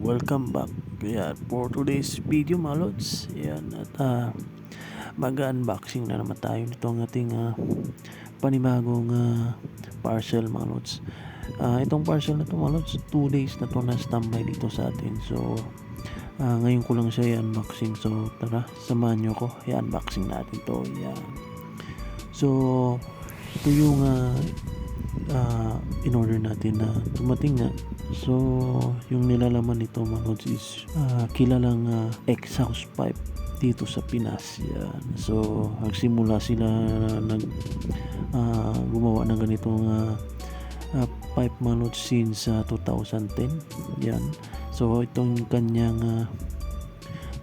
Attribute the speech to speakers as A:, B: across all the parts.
A: Welcome back. Yan, for today's video mga lods. Yan, at ah, mag-unboxing na naman tayo nito ang ating ah, panibagong ah, parcel mga lods. Ah, itong parcel na to mga lods, 2 days na to na standby dito sa atin. So, ah, ngayon ko lang siya i-unboxing. So, tara, samahan nyo ko. I-unboxing natin to. Yan. So, ito yung ah, ah, in-order natin na dumating na. So, yung nilalaman nito mga lods is ah, kilalang ah, exhaust pipe dito sa Pinas. Yan. So, nagsimula sila na nag ah, gumawa ng ganitong ah, ah, pipe lods since ah, 2010. Yan. So, itong kanyang ah,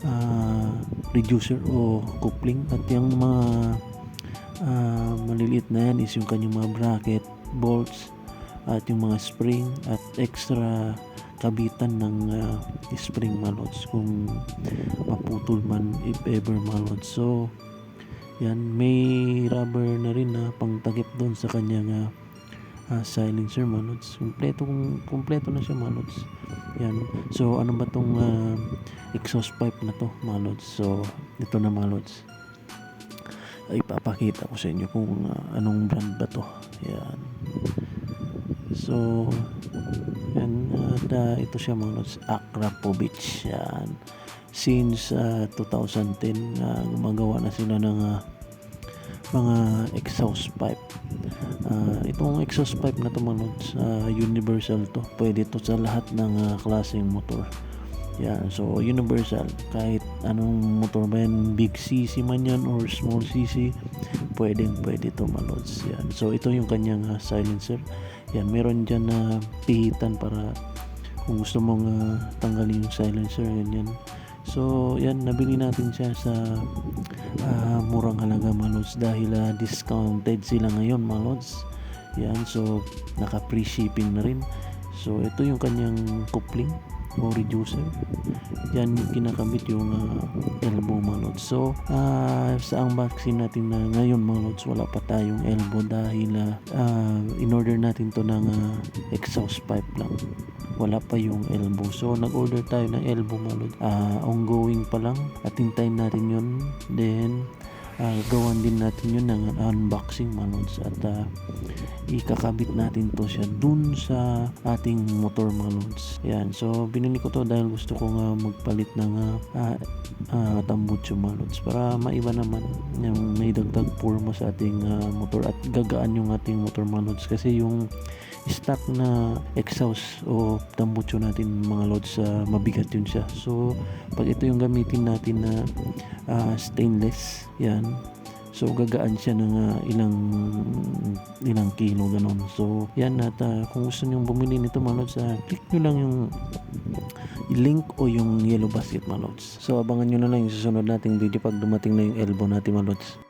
A: ah, reducer o coupling at yung mga ah, maliliit na yan is yung kanyang mga bracket, bolts, at yung mga spring at extra kabitan ng ah, spring malots kung maputol man if ever malots. So, yan, may rubber na rin na pangtakip doon sa kanyang ah, ah, silencer malots. Kompleto, kompleto na siya malots. Yan. So, ano ba tong ah, exhaust pipe na to malots? So, ito na malots ay papakita ko sa inyo kung ah, anong brand ba to. Yan. So yan at ah, ito siya mga lods Akrapovich yan. Since ah, 2010 ah, gumagawa na sila ng ah, mga exhaust pipe. Ah, itong exhaust pipe na to mga lods ah, universal to. Pwede to sa lahat ng ah, klaseng motor. Yan, so universal. Kahit anong motor ba yan, big CC man yan or small CC, pwedeng pwede to malods. Yan. So ito yung kanyang ah, silencer. Yan, meron dyan na pihitan para kung gusto mong ah, tanggalin yung silencer, yan yan. So yan, nabili natin siya sa ah, murang halaga malods dahil ah, discounted sila ngayon malods. Yan, so naka free shipping na rin. So ito yung kanyang coupling o reducer. Yan kinakabit yung ah, elbow mga lods. So, ah, sa unboxing natin na ngayon mga lods, wala pa tayong elbow dahil ah, ah, in-order natin to ng ah, exhaust pipe lang. Wala pa yung elbow. So, nag-order tayo ng elbow mga lods. Ah, ongoing pa lang at hintayin natin yun. Then, ah, gawan din natin yun ng unboxing mga lods at ah, ikakabit natin to siya dun sa ating motor mga lods. Yan. So, binili ko to dahil gusto ko nga magpalit ng uh, uh, uh, tambucho mga para maiba naman yung may dagdag forma sa ating ah, motor at gagaan yung ating motor mga lods kasi yung stock na exhaust o tambucho natin mga lods ah, mabigat yun siya. So, pag ito yung gamitin natin na ah, stainless, yan, So gagaan siya ng ah, ilang ilang kilo ganon. So yan at ah, kung gusto niyo bumili nito mga lods, ah, click nyo lang yung link o yung yellow basket mga lods. So abangan nyo na lang yung susunod nating video pag dumating na yung elbow natin mga lods.